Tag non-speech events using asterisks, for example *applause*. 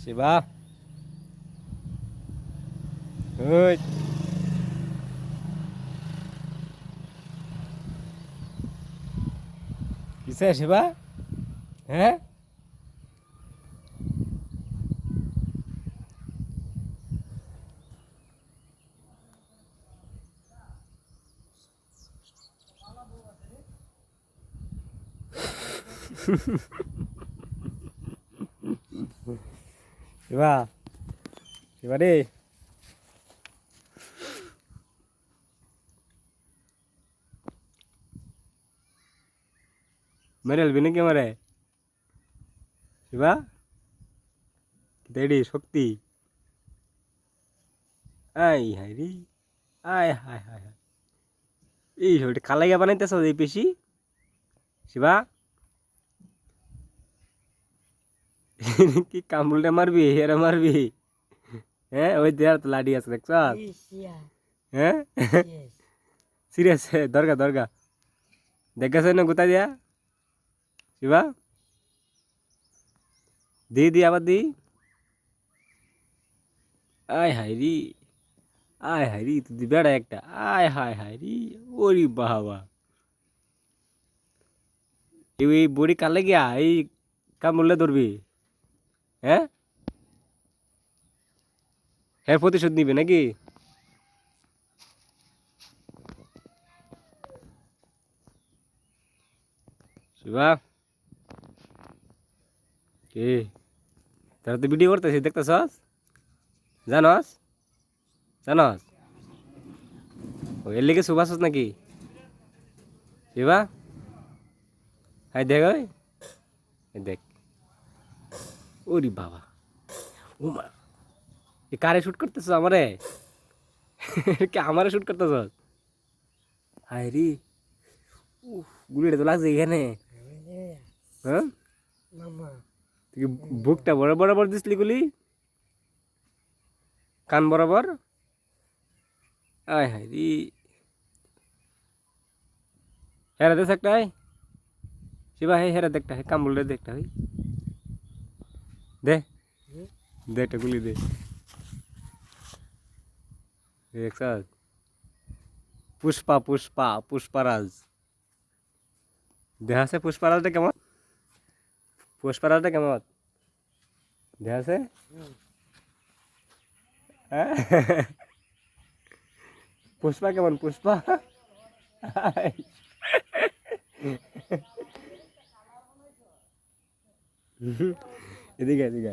Si ba? Good. Isa, si ba? Shiba Shiba রে মেরে এলবি নাকি মারে শিবা দেড়ি শক্তি আই হাই রে আয় হায় হায় হায় এই ওটা বানাইতেছ, এই পেশি শিবা *laughs* কি কামড়টা মারবি? এরা মারবি? হ্যাঁ ওই দেয়ার তো লাডি আছে, দেখছ? হ্যাঁ. সিরিয়াস দরগা দরগা। দেখেছ না গোতা দিয়া? শিবা? দি দি, আবার দি। আয় হায় রি। আয় হায় রি, তুই বেড়া একটা। আয় হায় হায় রি, ওরি বাবা। এই বড়ি কালে গিয়া এই কামড়লে ধরবি? হ্যাঁ হ্যাঁ প্রতিশোধ নিবে নাকি শিবা কি তারা তো ভিডিও করতেছি দেখতেছস জানস জানস ও এর লিগে শুভাছস নাকি শিবা হাই দেখ ওই এই দেখ ওরি বাবা। ও মা এ কারে শুট করতেছ আমারে? কে আমারে শুট করতেছ? হাই রি গুলিটা তো লাগছে এখানে। হ্যাঁ? তুই বুকটা বড় বরাবর দিসলি গুলি? কান বরাবর আয় হায় রি। হেরা দেশ একটা হয় শিবা হে হেরা দেখটা হে রে দেখটা হই দে দে একটা গুলি দে দেখছ পুষ্পা পুষ্পা পুষ্পারাজ দেহ আছে পুষ্পারাজটা কেমন পুষ্পারাজটা কেমন দেহ আছে হ্যাঁ? পুষ্পা কেমন পুষ্পা *laughs* এদিকে এদিকে।